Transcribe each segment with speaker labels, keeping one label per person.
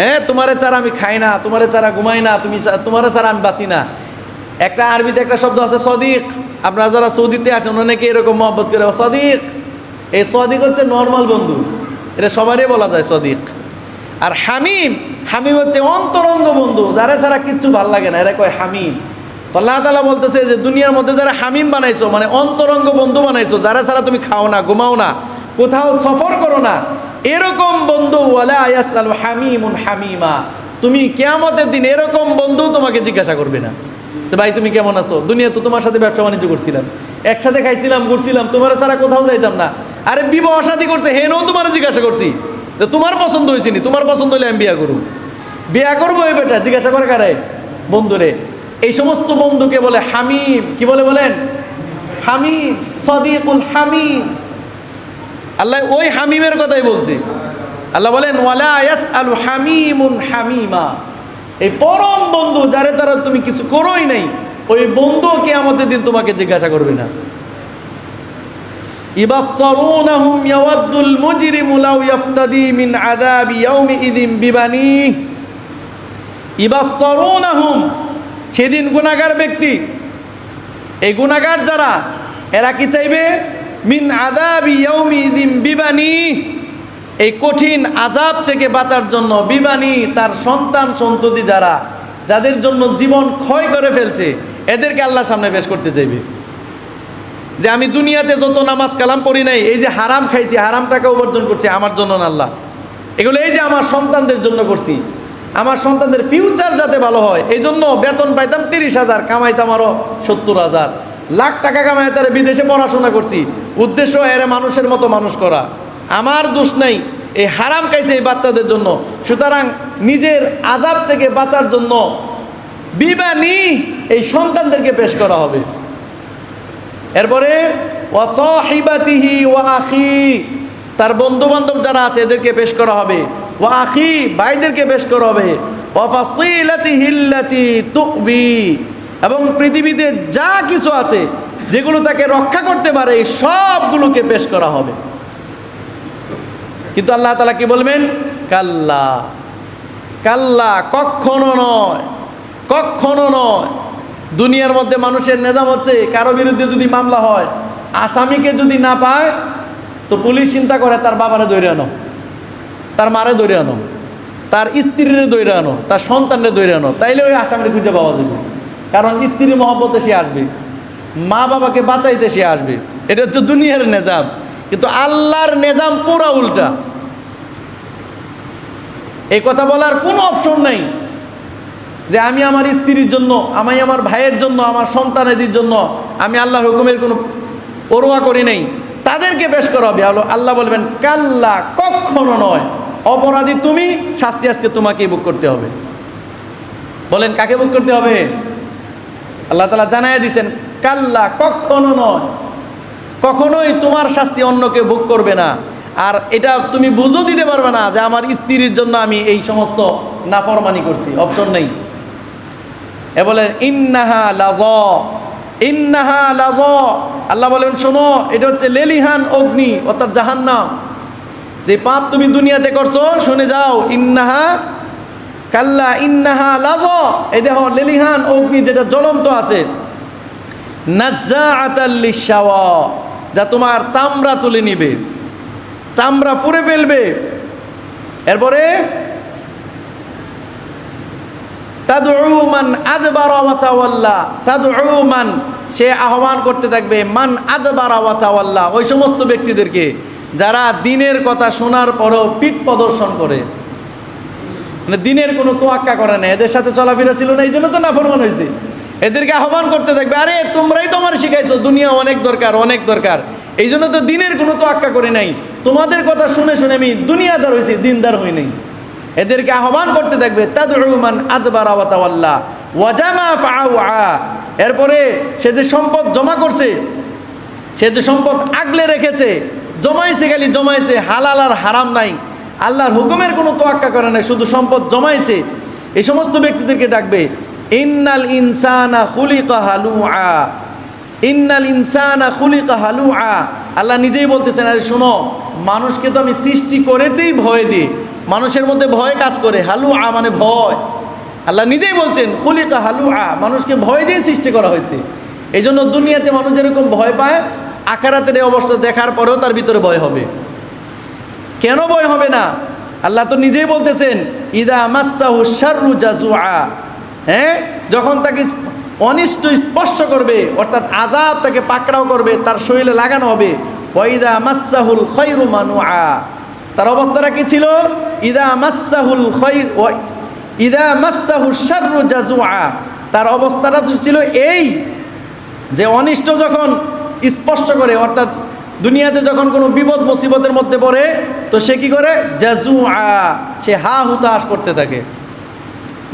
Speaker 1: হ্যাঁ তোমারে ছাড়া আমি খাই না, তোমারে ছাড়া ঘুমাই না, তুমি তোমারে ছাড়া আমি বাঁচি না। একটা আরবিতে একটা শব্দ আছে, সদিক। আপনারা যারা সৌদিতে আসেন, অনেকে এরকম মহব্বত করে সদিক। এই সদিক হচ্ছে নর্মাল বন্ধু। এটা সবারই বলা যায় সদিক। আর হামিম হামিম হচ্ছে অন্তরঙ্গ বন্ধু, যারা ছাড়া কিচ্ছু ভালো লাগে না। এরা কয় হামিম। আল্লাহ তালা বলতেছে যে, দুনিয়ার মধ্যে যারা হামিম বানাইছো মানে অন্তরঙ্গ বন্ধু বানাইছো, যারা ছাড়া তুমি খাও না, ঘুমাও না, কোথাও সফর করো না এরকম বন্ধু হামিমুন হামিমা। তুমি কেয়ামতের দিন এরকম বন্ধু তোমাকে জিজ্ঞাসা করবে না। যে ভাই, তুমি কেমন আছো? দুনিয়া তো তোমার সাথে ব্যবসা বাণিজ্য করছিলাম। একসাথে খাইছিলাম, ঘুরছিলাম, তোমার ছাড়া কোথাও যাইতাম না। আরে বিবাহ শাদী করছে, হেনও তোমার জিজ্ঞাসা করছি। যে তোমার পছন্দ হয়েছে নি? তোমার পছন্দ হলে আমি বিয়া করব বিয়া করব এই বেটা, জিজ্ঞাসা করে কারে? বন্ধুরে, এই সমস্ত বন্ধুকে বলে হামিম। কি বলে বলেন? হামিম, সদিকুল হামিম। আল্লাহ ওই হামিমের কথাই বলছে। আল্লাহ বলেন, ওয়ালা ইয়াস আলু হামিমুন হামিমা। এই পরম বন্ধু যারে তারা তুমি কিছু করোই নাই, ওই বন্ধু কে আমাদের দিন তোমাকে জিজ্ঞাসা করবে না। ইবাসসারুনাহুম ইয়াওয়াদ্দুল মুজরিমু লাউ ইয়াফতাদি মিন আযাবি ইয়াউমিইযিন বিবানিহি ইবাসসারুনাহুম, সেদিন গুনাহগার ব্যক্তি, এই গুনাহগার যারা, এরা কি চাইবে? মিন বিবানি। এই কঠিন আজাব থেকে বাঁচার জন্য বিবানি তার সন্তান সন্ততি যারা, যাদের জন্য জীবন ক্ষয় করে ফেলছে, এদেরকে আল্লাহ সামনে পেশ করতে চাইবে। যে আমি দুনিয়াতে যত নামাজ কালাম পড়ি নাই, এই যে হারাম খাইছি হারাম টাকা উপার্জন করছি, আমার জন্য না আল্লাহ। এগুলো এই যে আমার সন্তানদের জন্য করছি। আমার সন্তানদের ফিউচার যাতে ভালো হয়, এই জন্য বেতন পাইতাম তিরিশ হাজার, কামাইতাম আরও সত্তর হাজার। লাখ টাকা কামাই তারা বিদেশে পড়াশোনা করছি। উদ্দেশ্য এরা মানুষের মতো মানুষ করা। আমার দোষ নাই এই হারাম খাইছে এই বাচ্চাদের জন্য। সুতরাং নিজের আজাব থেকে বাঁচার জন্য বিবানি এই সন্তানদেরকে পেশ করা হবে। এরপরে তার বন্ধু বান্ধব যারা আছে এদেরকে পেশ করা হবে। ওয়া আখি, ভাইদেরকে পেশ করা হবে। এবং পৃথিবীতে যা কিছু আছে, যেগুলো তাকে রক্ষা করতে পারে, এই সবগুলোকে পেশ করা হবে। কিন্তু আল্লাহ তালা কি বলবেন? কাল্লা। কাল্লা কখনো নয় কখনো নয়। দুনিয়ার মধ্যে মানুষের নেজাম হচ্ছে, কারও বিরুদ্ধে যদি মামলা হয়, আসামিকে যদি না পায়, তো পুলিশ চিন্তা করে, তার বাবারে দৈরে আনো, তার মারে দৈরে আনো, তার স্ত্রীরে দৈরে আনো, তার সন্তানরে দৈরে আনো, তাইলে ওই আসামিরে খুঁজে পাওয়া যাবে। কারণ স্ত্রীর মহব্বতে সে আসবে, মা বাবাকে বাঁচাইতে সে আসবে। এটা হচ্ছে দুনিয়ার নেজাম। কিন্তু আল্লাহর নেজাম পুরা উল্টা। এই কথা বলার কোনো অপশন নাই যে আমি আমার স্ত্রীর জন্য, আমি আমার ভাইয়ের জন্য, আমার সন্তানেদের জন্য, আমি আল্লাহর হুকুমের কোনো পরোয়া করি নাই। তাদেরকে পেশ করা হবে। আলো- আল্লাহ বলবেন, কাল্লা, কখনো নয়। অপরাধী তুমি, শাস্তি আজকে তোমাকেই বুক করতে হবে। বলেন, কাকে বুক করতে হবে? আল্লাহ তালা জানাই দিয়েছেন কাল্লা, কখনো নয়। কখনোই তোমার শাস্তি অন্যকে ভোগ করবে না। আর এটা তুমি বুঝো দিতে পারবে না যে আমার স্ত্রীর জন্য আমি এই সমস্ত নাফরমানি করছি। অপশন নেই। এ বলেন, ইন্নাহা লাজ ইন্নাহা লাজ আল্লাহ বলেন, শোনো, এটা হচ্ছে লেলিহান অগ্নি, অর্থাৎ জাহান্নাম। যে পাপ তুমি দুনিয়াতে করছ, শুনে যাও, ইন্নাহা কাল্লা ইন্নাহা লাজ। এই দেখো, লেলিহান অগ্নি যেটা জ্বলন্ত আছে। যা তোমার চামড়া তুলে নিবে। চামড়া পুড়ে ফেলবে। এরপরে সে আহ্বান করতে থাকবে, মান আদবারা ওয়া তাওয়াল্লা। ওই সমস্ত ব্যক্তিদেরকে, যারা দিনের কথা শোনার পরও পিঠ প্রদর্শন করে। মানে দিনের কোনো তোয়াক্কা করে না এদের সাথে চলাফেরা ছিল না এই জন্য তো নাফরমান হয়েছে। এদেরকে আহ্বান করতে থাকবে আরে, তোমরাই তো আমার শিখাইছো, দুনিয়া অনেক দরকার অনেক দরকার। এই জন্য তো দিনের কোনো তোয়াক্কা করে নাই। তোমাদের কথা শুনে শুনে আমি দুনিয়াদার হয়েছি, দিনদার হই নাই। এদেরকে আহ্বান করতে থাকবে তাদুমান আজবার আওয়াতাওয়াল্লা ওয়াজামা ফাআউআ। এরপরে সে যে সম্পদ জমা করছে, সে যে সম্পদ আগলে রেখেছে, জমাইছে খালি জমাইছে, হালাল আর হারাম নাই। আল্লাহর হুকুমের কোনো তোয়াক্কা করে নাই, শুধু সম্পদ জমাইছে। এই সমস্ত ব্যক্তিদেরকে ডাকবে, ইন্নাল ইনসানা খুলিকা হালুআ ইন্নাল ইনসানা খুলিকা হালুআ আল্লাহ নিজেই বলতেছেন, আরে শোনো, মানুষকে তো আমি সৃষ্টি করেছেই ভয় দিয়ে। মানুষের মধ্যে ভয় কাজ করে হালু আ মানে ভয়। আল্লাহ নিজেই বলছেন, খুলিকা হালু আ মানুষকে ভয় দিয়ে সৃষ্টি করা হয়েছে। এই জন্য দুনিয়াতে মানুষ যেরকম ভয় পায়, আখারাতের এই অবস্থা দেখার পরেও তার ভিতরে ভয় হবে। কেন ভয় হবে না? আল্লাহ তো নিজেই বলতেছেন, ইদা মাসাহু শাররু জাজুআ হ্যাঁ? যখন তাকে অনিষ্ট স্পর্শ করবে, অর্থাৎ আজাব তাকে পাকড়াও করবে, তার শরীরে লাগানো হবে ওয়াইদা মাসাহুল খৈরু মানুআ। তার অবস্থাটা কি ছিল? ইদা মাসাহুল খৈ ওয়া- ইদা মাসাহু শাররু জাজুআ তার অবস্থাটা তো ছিল এই যে অনিষ্ট যখন স্পষ্ট করে, অর্থাৎ দুনিয়াতে যখন কোনো বিপদ, মুসিবতের মধ্যে পড়ে, তো সে কি করে? জাজু আ সে হা হুতাশ করতে থাকে।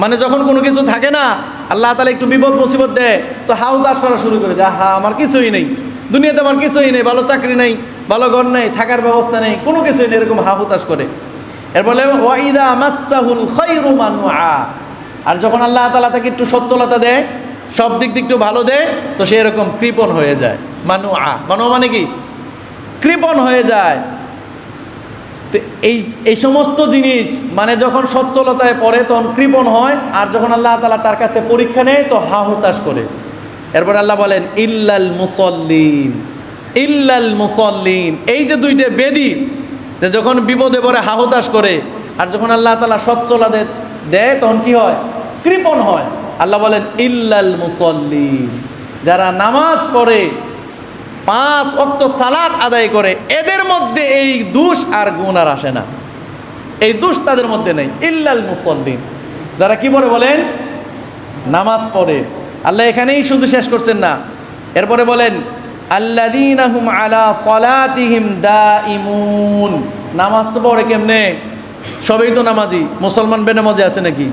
Speaker 1: মানে যখন কোনো কিছু থাকে না, আল্লাহ তালা একটু বিপদ, মুসিবত দেয়, তো হা হুতাশ করা শুরু করে দেয়। হা আমার কিছুই নেই। দুনিয়াতে আমার কিছুই নেই, ভালো চাকরি নেই, ভালো ঘর নেই, থাকার ব্যবস্থা নেই, কোনো কিছুই নেই, এরকম হা হুতাশ করে। এর বলে ওয়াইদা মাসাহুল খৈরু মানুআ আর যখন আল্লাহ তালা তাকে একটু সচ্ছলতা দেয়, সব দিক দিয়ে একটু ভালো দেয়, তো সে এরকম কৃপণ হয়ে যায়। মানু আ মানু মানে কি? কৃপণ হয়ে যায়। তো এই এই সমস্ত জিনিস মানে যখন সচ্ছলতায় পড়ে তখন কৃপণ হয়, আর যখন আল্লাহ তালা তার কাছে পরীক্ষা নেয়, তো হা হুতাশ করে। এরপর আল্লাহ বলেন, ইল্লাল মুসল্লিন ইল্লাল মুসল্লিন। এই যে দুইটা বেদি, যে যখন বিপদে পড়ে, হা হুতাশ করে, আর যখন আল্লাহ তালা সচ্ছলা দেয়, তখন কি হয়? কৃপণ হয়। আল্লাহ বলেন, ইল্লাল মুসল্লিন। যারা নামাজ পড়ে পাঁচ অক্ত সালাত আদায় করে, এদের মধ্যে এই দুষ আর গুণ আর আসে না। এই দুষ তাদের মধ্যে নেই। ইল্লাল মুসল্লিন। যারা কি বলে বলেন? নামাজ পড়ে। আল্লাহ এখানেই শুধু শেষ করছেন না। এরপরে বলেন আল্লাদিনাহুম আলা সলাতিহিম দাইমুন নামাজ তো পড়ে কেমনে? সবই তো নামাজি। মুসলমান বেনামাজি আছে নাকি?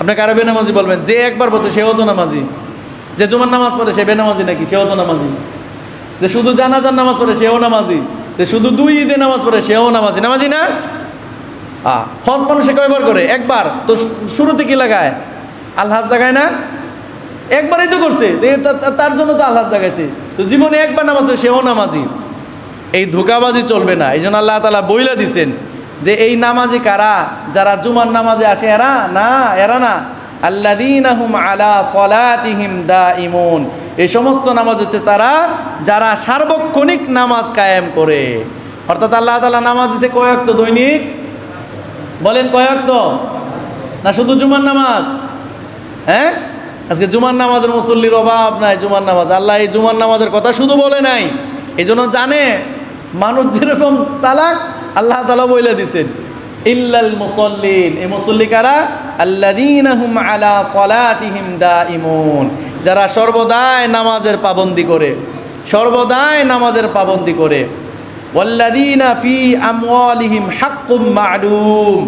Speaker 1: আপনাকে আরও বেনামাজি বলবেন? যে একবার বসে সেও তো নামাজি। যে জুমার নামাজ পড়ে সে বেনামাজি নাকি? সেও তো নামাজি। যে শুধু জানাজার নামাজ পড়ে, সেও নামাজি। যে শুধু দুই ঈদে নামাজ পড়ে, সেও নামাজি। নামাজি না? হজ মানুষে কয়বার করে? একবার। তো শুরুতে কি লাগায়? আলহাজ লাগায় না? একবারই তো করছে। তার জন্য তো আলহাজ লাগাইছে। তো জীবনে একবার নামাজ সেও নামাজি। এই ধোকাবাজি চলবে না। এই জন্য আল্লাহ তালা বইলা দিছেন যে, এই নামাজি কারা? যারা জুমার নামাজে আসে, এরা না এরা না। আল্লাদিনাহুম আলা সলাতিহিম দা ইমুন এই সমস্ত নামাজ হচ্ছে তারা, যারা সার্বক্ষণিক নামাজ কায়েম করে। অর্থাৎ আল্লাহ তালা নামাজ দিছে কয়েক তো দৈনিক? বলেন কয়েক তো না শুধু জুমার নামাজ? হ্যাঁ? আজকে জুমার নামাজের মুসল্লির অভাব নাই জুমার নামাজ। আল্লাহ এই জুমার নামাজের কথা শুধু বলে নাই। এই জন্য জানে, মানুষ যেরকম চালাক, আল্লাহ তালা বইলে দিছেন। ইল্লাল মুসল্লিন। এই মুসল্লি কারা? আল্লাদিনাহুম আলা সলাতিহিম দাইমুন যারা সর্বদাই নামাজের পাবন্দি করে, সর্বদাই নামাজের পাবন্দি করে। ওয়াল্লাদিনা ফি আমওয়ালিহিম হাক্কুম মা'লুম।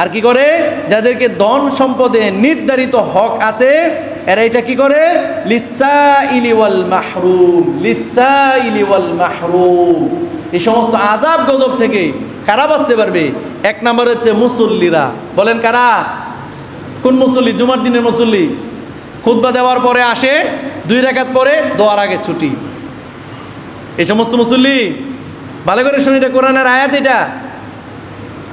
Speaker 1: আর কি করে? যাদেরকে ধন সম্পদে নির্ধারিত হক আছে, এরা এটা কি করে? লিসাইলি ওয়াল মাহরুম। লিসাইলি ওয়াল মাহরুম। এই সমস্ত আজাব গজব থেকে কারা বাঁচতে পারবে? এক নম্বর হচ্ছে মুসল্লিরা। বলেন কারা? কোন মুসল্লি? জুমার দিনের মুসল্লি। খুতবা দেওয়ার পরে আসে, দুই রেখাত পরে দোয়ার আগে ছুটি। এই সমস্ত মুসল্লি, ভালো করে শুনি এটা কোরআনের আয়াত এটা।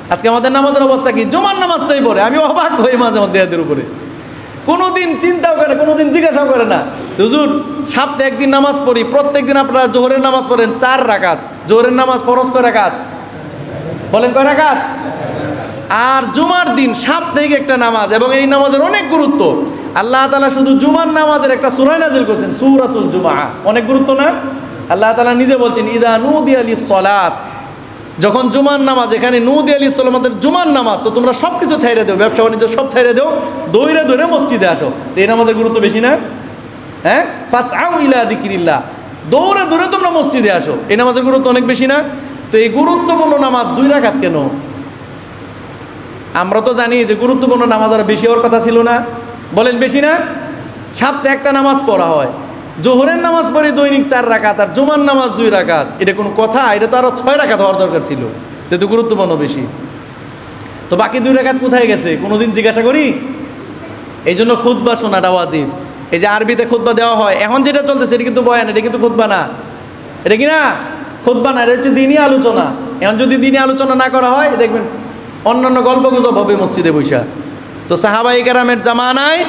Speaker 1: আজকে আমাদের নামাজের অবস্থা কি? জুমার নামাজটাই পড়ে। আমি অবাক হই মাঝে মধ্যে এদের উপরে। কোনোদিন চিন্তাও করে, কোনোদিন জিজ্ঞাসাও করে না। হুজুর, সপ্তাহে একদিন নামাজ পড়ি। প্রত্যেক দিন আপনারা জোহরের নামাজ পড়েন চার রাকাত। জোহরের নামাজ ফরজ রাকাত? বলেন কয় রাকাত? আর জুমার দিন সাপ্তাহিক একটা নামাজ এবং এই নামাজের অনেক গুরুত্ব। আল্লাহ তালা শুধু জুমার নামাজের একটা সুরাই নাজিল করছেন, সুরাতুল জুমা অনেক গুরুত্ব না? আল্লাহ তালা নিজে বলছেন, ইদা নুদি আলী সলাত যখন জুমার নামাজ, এখানে নুদি আলী সালামাদের জুমার নামাজ, তো তোমরা সব কিছু ছাইরে দেও, ব্যবসা বাণিজ্য সব ছাইরে দেও, দৌড়ে দৌড়ে মসজিদে আসো। তো এই নামাজের গুরুত্ব বেশি না? হ্যাঁ? ফাস আউ ইলা দিকিরিল্লা দৌড়ে দৌড়ে তোমরা মসজিদে আসো। এই নামাজের গুরুত্ব অনেক বেশি না? তো এই গুরুত্বপূর্ণ নামাজ দুই রাখাত কেন? আমরা তো জানি যে গুরুত্বপূর্ণ নামাজ আর বেশি হওয়ার কথা ছিল না। বলেন বেশি না? সপ্তাহে একটা নামাজ পড়া হয়। জোহরের নামাজ পড়ে দৈনিক চার রাখাত আর জুমার নামাজ দুই রাখাত এটা কোনো কথা? এটা তো আরও ছয় রাখাত হওয়ার দরকার ছিল। যেহেতু গুরুত্বপূর্ণ বেশি। তো বাকি দুই রাখাত কোথায় গেছে? কোনোদিন জিজ্ঞাসা করি? এই জন্য খুতবা শোনাটা ওয়াজিব। এই যে আরবিতে খুতবা দেওয়া হয়, এখন যেটা চলতেছে এটা কিন্তু বয়ান, এটা কিন্তু খুতবা না। এটা কি না? খুতবা না হচ্ছে দিনই আলোচনা। এখন যদি দিনই আলোচনা না করা হয়, দেখবেন অন্যান্য গল্প গুজব হবে মসজিদে বৈশা। তো সাহাবাই কেরামের জামানায়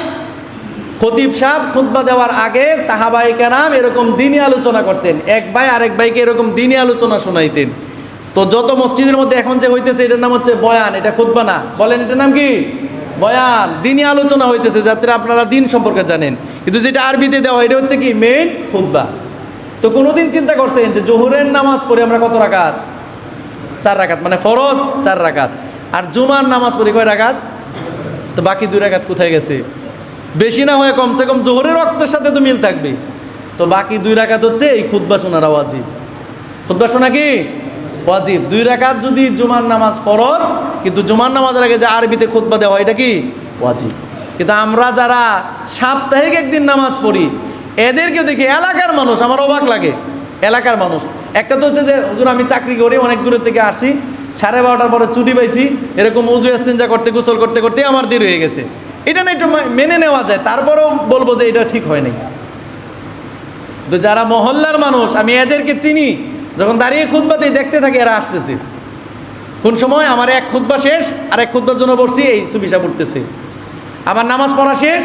Speaker 1: খতিব সাহেব খুতবা দেওয়ার আগে সাহাবাই কেরাম এরকম দিনই আলোচনা করতেন। এক ভাই আরেক ভাইকে এরকম দিনই আলোচনা শোনাইতেন। তো যত মসজিদের মধ্যে এখন যে হইতেছে, এটার নাম হচ্ছে বয়ান, এটা খুতবা না। বলেন, এটার নাম কি? বয়ান। দিনই আলোচনা হইতেছে যাতে আপনারা দিন সম্পর্কে জানেন। কিন্তু যেটা আরবিতে দেওয়া এটা হচ্ছে কি? মেইন খুতবা। তো কোনোদিন চিন্তা করছেন যে জোহরের নামাজ পড়ে আমরা কত রাকাত? চার রাকাত মানে ফরজ চার রাকাত। আর জুমার নামাজ পড়ি কয় রাকাত? তো বাকি দুই রাকাত কোথায় গেছে? বেশি না হয়ে কমসে কম জোহরের রক্তের সাথে তো মিল থাকবে। তো বাকি দুই রাকাত হচ্ছে এই খুতবা শোনার ওয়াজিব। খুতবা শোনা কি? ওয়াজিব। দুই রাকাত যদি জুমার নামাজ ফরজ, কিন্তু জুমার নামাজের আগে যে আরবিতে খুতবা দেওয়া হয়, এটা কি? ওয়াজিব। কিন্তু আমরা যারা সাপ্তাহিক একদিন নামাজ পড়ি এদেরকেও দেখি, এলাকার মানুষ, আমার অবাক লাগে, এলাকার মানুষ। একটা তো হচ্ছে যে, হুজুর, আমি চাকরি করি, অনেক দূরের থেকে আসছি, সাড়ে বারোটার পরে ছুটি পাইছি, এরকম উজু এস্তেঞ্জা করতে, গোসল করতে করতে আমার দেরি হয়ে গেছে। এটা না একটু মেনে নেওয়া যায়, তারপরেও বলব যে এটা ঠিক হয় নাই। তো যারা মহল্লার মানুষ, আমি এদেরকে চিনি, যখন দাঁড়িয়ে খুদবাতেই দেখতে থাকি, এরা আসতেছে। কোন সময় আমার এক খুতবা শেষ আর এক খুতবার জন্য বসছি, এই সুবিশা পড়তেছে। আমার নামাজ পড়া শেষ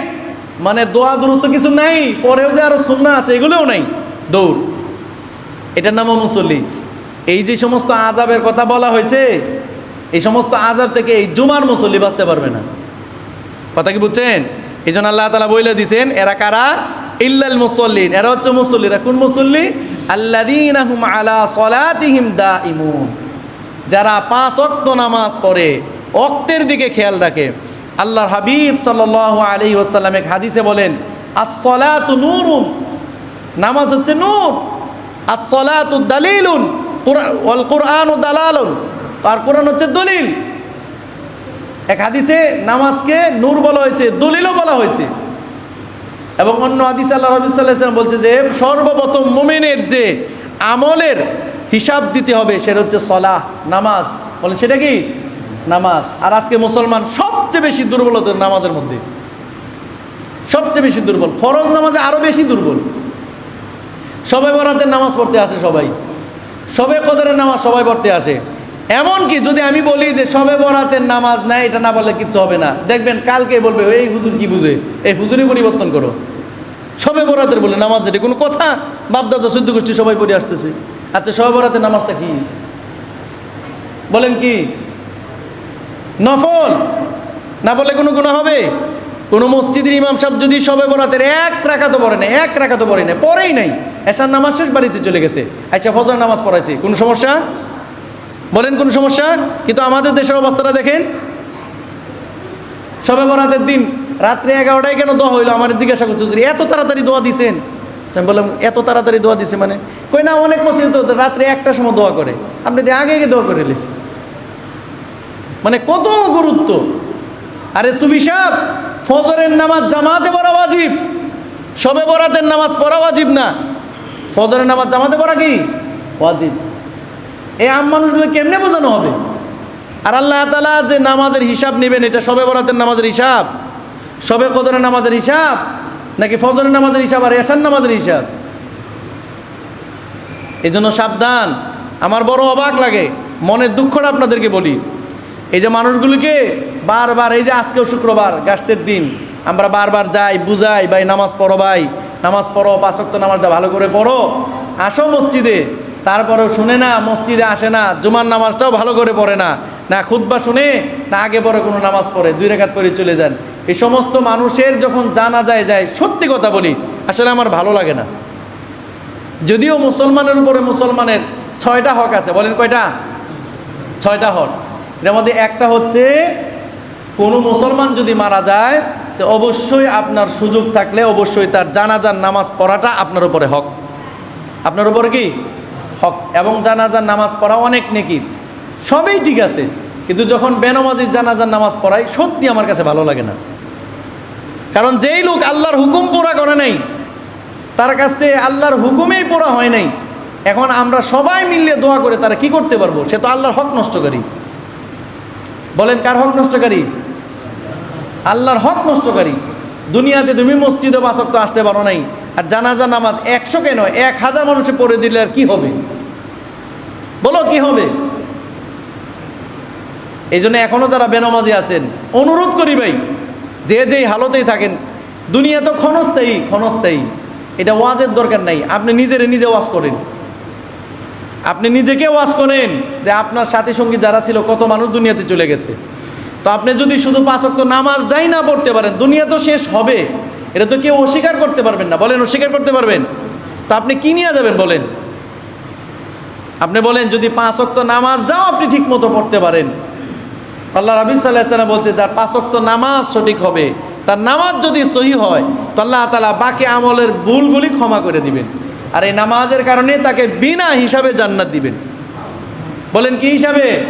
Speaker 1: মানে দোয়া দুরস্ত কিছু নাই, পরেও যে আরও সুন্না আছে, এগুলোও নাই। দৌড়। এটার নামও মুসল্লি। এই যে সমস্ত আজাবের কথা বলা হয়েছে, এই সমস্ত আজাব থেকে এই জুমার মুসল্লি বাঁচতে পারবে না। কথা কি বুঝছেন? এই জন্য আল্লাহ তালা বইলে দিছেন, এরা কারা? ইল্লাল মুসল্লিন। এরা হচ্ছে মুসল্লিরা কোন মুসল্লি? আল্লাদিনাহুম আলা দা ইমুন যারা পাঁচ অক্ত নামাজ পড়ে অক্তের দিকে খেয়াল রাখে। আল্লাহর হাবিব সাল্লাল্লাহু আলী ওসাল্লাম এক হাদিসে বলেন, আসসালাতু নূরুন নামাজ হচ্ছে নূর। আসসালাতু দালিলুন কুরআনু দালালুন। আর কোরআন হচ্ছে দলিল। এক হাদিসে নামাজকে নূর বলা হয়েছে, দলিলও বলা হয়েছে। এবং অন্য হাদিস আল্লাহ রবি সাল্লাম বলছে যে, সর্বপ্রথম মোমেনের যে আমলের হিসাব দিতে হবে, সেটা হচ্ছে সলাহ, নামাজ। বলেন, সেটা কি? নামাজ। আর আজকে মুসলমান সবচেয়ে বেশি দুর্বলতা নামাজের মধ্যে। সবচেয়ে বেশি দুর্বল। ফরজ নামাজে আরও বেশি দুর্বল। সবে বরাতের নামাজ পড়তে আসে সবাই। সবে কদরের নামাজ সবাই পড়তে আসে। এমনকি যদি আমি বলি যে সবে বরাতের নামাজ নাই, এটা না বললে কিচ্ছু হবে না। দেখবেন কালকে বলবে, এই হুজুর কি বুঝে? এই হুজুরই পরিবর্তন করো। সবে বরাতের বলে নামাজ যেটা। কোনো কথা বাপদাদা শুদ্ধ গোষ্ঠী সবাই পড়ে আসতেছে। আচ্ছা সবে বরাতের নামাজটা কি? বলেন কি? নফল। না বলে কোনো গুণা হবে? কোনো মসজিদের ইমাম সাহেব যদি সবে বরাতের এক রাখাতো পড়ে না এক রাখাতো পড়ে না পরেই নাই এসার নামাজ শেষ বাড়িতে চলে গেছে আচ্ছা ফজর নামাজ পড়াইছে কোনো সমস্যা? বলেন কোনো সমস্যা? কিন্তু আমাদের দেশের অবস্থাটা দেখেন। সবে বরাতের দিন রাত্রে এগারোটায় কেন দোয়া হইল? আমার জিজ্ঞাসা করছে হুজুর, এত তাড়াতাড়ি দোয়া দিছেন? আমি বললাম এত তাড়াতাড়ি দোয়া দিছে মানে? কই না অনেক মসজিদ রাত্রে একটার সময় দোয়া করে। আপনি আগে আগে দোয়া করে লিছি মানে কত গুরুত্ব? আরে সুবিশাব ফজরের নামাজ জামাতে পড়া ওয়াজিব। সবে বরাতের নামাজ পড়া ওয়াজিব না? ফজরের নামাজ জামাতে পড়া কি? ওয়াজিব। এই আম মানুষগুলো কেমনে বোঝানো হবে? আর আল্লাহ তালা যে নামাজের হিসাব নেবেন, এটা সবে বরাতের নামাজের হিসাব? সবে কদরের নামাজের হিসাব? নাকি ফজরের নামাজের হিসাব আর এশার নামাজের হিসাব? এই জন্য সাবধান। আমার বড় অবাক লাগে। মনের দুঃখটা আপনাদেরকে বলি। এই যে মানুষগুলিকে বারবার, এই যে আজকেও শুক্রবার গাছের দিন, আমরা বারবার যাই, বুঝাই, ভাই, নামাজ পড়ো ভাই, নামাজ পড়ো পাঁচক্ত নামাজটা ভালো করে পড়ো। আসো মসজিদে, তারপরেও শুনে না, মসজিদে আসে না, জুমার নামাজটাও ভালো করে পড়ে না। না খুদ্া শুনে, না আগে পরে কোনো নামাজ পড়ে, দুই রেখাত পরে চলে যান। এই সমস্ত মানুষের যখন জানা যায় যায়, সত্যি কথা বলি, আসলে আমার ভালো লাগে না। যদিও মুসলমানের উপরে মুসলমানের ছয়টা হক আছে, বলেন কয়টা? ছয়টা হক। এর মধ্যে একটা হচ্ছে, কোনো মুসলমান যদি মারা যায়, তো অবশ্যই আপনার সুযোগ থাকলে অবশ্যই তার জানাজার নামাজ পড়াটা আপনার উপরে হক। আপনার উপরে কি? হক। এবং জানাজার নামাজ পড়া অনেক নেকি। সবই ঠিক আছে। কিন্তু যখন বেনামাজির জানাজার নামাজ পড়াই, সত্যি আমার কাছে ভালো লাগে না। কারণ যেই লোক আল্লাহর হুকুম পুরা করে নাই, তার কাছ থেকে আল্লাহর হুকুমেই পড়া হয় নাই, এখন আমরা সবাই মিলিয়ে দোয়া করে তারা কি করতে পারব? সে তো আল্লাহর হক নষ্টকারী বলেন, কার হক নষ্টকারী? আল্লাহর হক নষ্টকারী। দুনিয়াতে তুমি মসজিদে তো আসতে পারো নাই, আর জানাজা নামাজ একশো কেন? এক হাজার মানুষে পড়ে দিলে আর কি হবে? বলো, কি হবে? এই জন্য এখনও যারা বেনামাজি আছেন, অনুরোধ করি ভাই, যে যেই হালতেই থাকেন, দুনিয়া তো ক্ষণস্থায়ী ক্ষণস্থায়ী। এটা ওয়াজের দরকার নাই, আপনি নিজেরে নিজে ওয়াজ করেন। আপনি নিজেকে ওয়াজ করেন যে আপনার সাথী সঙ্গী যারা ছিল, কত মানুষ দুনিয়াতে চলে গেছে। তো আপনি যদি শুধু পাঁচক্ত নামাজটাই না পড়তে পারেন, দুনিয়া তো শেষ হবে। এটা তো কেউ অস্বীকার করতে পারবেন না। বলেন, অস্বীকার করতে পারবেন? তো আপনি কি নিয়ে যাবেন বলেন? আপনি বলেন, যদি পাঁচ অক্ত নামাজটাও আপনি ঠিক মতো পড়তে পারেন। আল্লাহ রাবিন সাল্লাহ বলতে যার পাঁচ অক্ত নামাজ সঠিক হবে, তার নামাজ যদি সহি হয়, তো আল্লাহ তালা বাকি আমলের ভুলগুলি ক্ষমা করে দিবেন। আর এই নামাজের কারণে তাকে বিনা হিসাবে জান্নাত দিবেন। বলেন কি হিসাবে?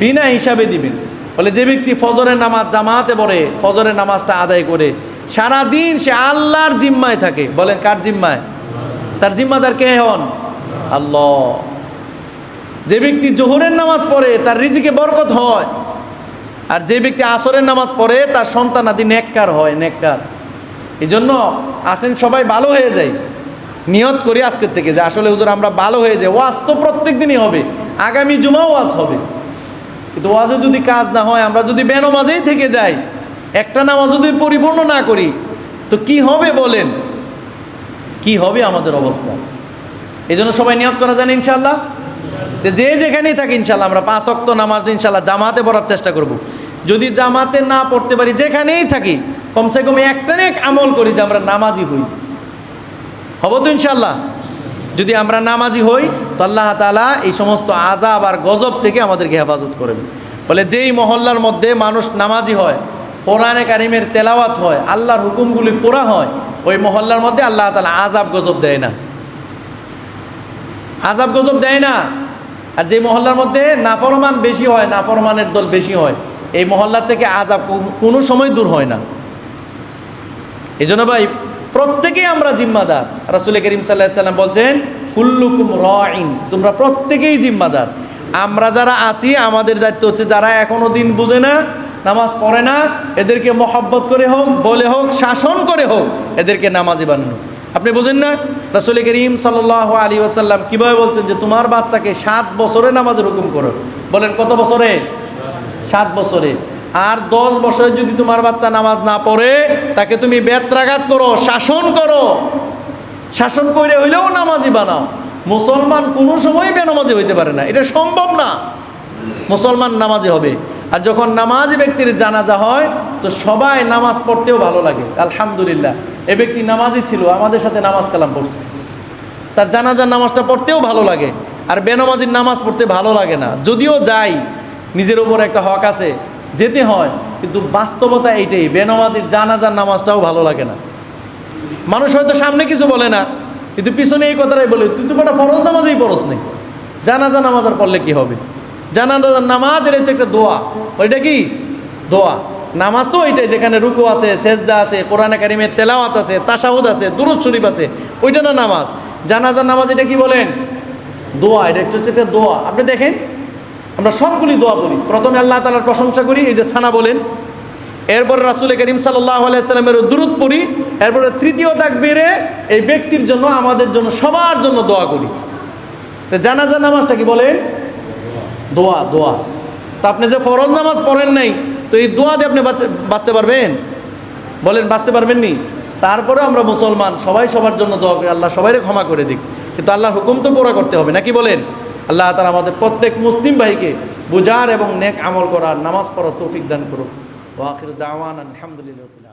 Speaker 1: বিনা হিসাবে দিবেন। বলে যে ব্যক্তি ফজরের নামাজ জামাতে পড়ে, ফজরের নামাজটা আদায় করে সারা দিন সে আল্লাহর জিম্মায় থাকে। বলেন কার জিম্মায়? তার জিম্মাদার কে হন? আল্লাহ। যে ব্যক্তি জোহরের নামাজ পড়ে, তার রিজিকে বরকত হয়। আর যে ব্যক্তি আসরের নামাজ পড়ে, তার সন্তান আদি নেককার হয়, নেককার। এই জন্য আসেন সবাই ভালো হয়ে যায়। নিয়ত করি আজকের থেকে যে আসলে হুজুর আমরা ভালো হয়ে যাই। ওয়াজ তো প্রত্যেক দিনই হবে। আগামী জুমাও ওয়াজ হবে। কিন্তু ওয়াজে যদি কাজ না হয়, আমরা যদি বেনমাজেই থেকে যাই, একটা নামাজ যদি পরিপূর্ণ না করি, তো কি হবে বলেন? কি হবে আমাদের অবস্থা? এই জন্য সবাই নিয়ত করা জানে ইনশাল্লাহ যে যেখানেই থাকি ইনশাল্লাহ আমরা পাঁচ অক্ত নামাজ ইনশাল্লাহ জামাতে পড়ার চেষ্টা করব। যদি জামাতে না পড়তে পারি, যেখানেই থাকি, কমসে কম একটা নেক আমল করি যে আমরা নামাজি হই। হব তো ইনশাল্লাহ যদি আমরা নামাজি হই, তো আল্লাহ তালা এই সমস্ত আজাব আর গজব থেকে আমাদেরকে হেফাজত করবেন বলে যেই মহল্লার মধ্যে মানুষ নামাজি হয়, কোরআনে কারিমের তেলাওয়াত হয়, আল্লাহর হুকুমগুলি পোড়া হয়, ওই মহল্লার মধ্যে আল্লাহ তালা আজাব গজব দেয় না। আজাব গজব দেয় না। আর যে মহল্লার মধ্যে নাফরমান বেশি হয়, নাফরমানের দল বেশি হয়, এই মহল্লা থেকে আজাব কোনো সময় দূর হয় না। এই জন্য ভাই প্রত্যেকেই আমরা জিম্মাদার। রাসুল করিম সাল্লাহ সাল্লাম বলছেন, কুল্লুকুম রাইন তোমরা প্রত্যেকেই জিম্মাদার। আমরা যারা আছি, আমাদের দায়িত্ব হচ্ছে যারা এখনও দিন বুঝে না, নামাজ পড়ে না, এদেরকে মহব্বত করে হোক, বলে হোক, শাসন করে হোক, এদেরকে নামাজি বানানো। আপনি বুঝেন না? রাসুল করিম সাল্লাহ আলী আসাল্লাম কীভাবে বলছেন যে, তোমার বাচ্চাকে সাত বছরে নামাজের হুকুম করো বলেন, কত বছরে? সাত বছরে। আর দশ বছরে যদি তোমার বাচ্চা নামাজ না পড়ে, তাকে তুমি বেত্রাঘাত করো, শাসন করো। শাসন করে হইলেও নামাজি বানাও। মুসলমান কোনো সময় বেনামাজি হইতে পারে না। এটা সম্ভব না। মুসলমান নামাজি হবে। আর যখন নামাজি ব্যক্তির জানাজা হয়, তো সবাই নামাজ পড়তেও ভালো লাগে। আলহামদুলিল্লাহ। এ ব্যক্তি নামাজি ছিল, আমাদের সাথে নামাজ কালাম পড়ছে। তার জানাজার নামাজটা পড়তেও ভালো লাগে। আর বেনামাজির নামাজ পড়তে ভালো লাগে না। যদিও যাই, নিজের উপর একটা হক আছে। যেতে হয়, কিন্তু বাস্তবতা এইটাই, বেনামাজির জানাজার নামাজটাও ভালো লাগে না। মানুষ হয়তো সামনে কিছু বলে না, কিন্তু পিছনে এই কথাটাই বলে, তুই তো কটা ফরজ নামাজেই পড়স নেই জানাজা নামাজ আর পড়লে কি হবে? জানাজার নামাজ এটা হচ্ছে একটা দোয়া। ওইটা কি? দোয়া। নামাজ তো ওইটাই, যেখানে রুকু আছে, সেজদা আছে, কোরআন কারিমের তেলাওয়াত আছে, তাসাহুদ আছে, দুরুদ শরীফ আছে, ওইটা না নামাজ। জানাজার নামাজ এটা কি বলেন? দোয়া, এটা হচ্ছে একটা দোয়া। আপনি দেখেন আমরা সবগুলি দোয়া পড়ি প্রথমে আল্লাহ তালার প্রশংসা করি, এই যে সানা বলেন। এরপর রাসুল করিম আলাইসাল্লামের দূরত পড়ি, এরপরে তৃতীয় বেড়ে এই ব্যক্তির জন্য, আমাদের জন্য, সবার জন্য দোয়া করি। তো জানাজা নামাজটা কি বলেন? দোয়া দোয়া। তো আপনি যে ফরজ নামাজ পড়েন নাই, তো এই দোয়া দিয়ে আপনি বাঁচতে- পারবেন? বলেন, বাঁচতে পারবেন নি তারপরে আমরা মুসলমান, সবাই সবার জন্য দোয়া করি, আল্লাহ সবাইকে ক্ষমা করে দিক। কিন্তু আল্লাহর হুকুম তো পুরা করতে হবে, নাকি বলেন? আল্লাহ তারা আমাদের প্রত্যেক মুসলিম ভাইকে বুজার এবং নেক আমল করার নামাজ পড়ার তৌফিক দান করুক। ওয়াকির দাওয়ান আলহামদুলিল্লাহ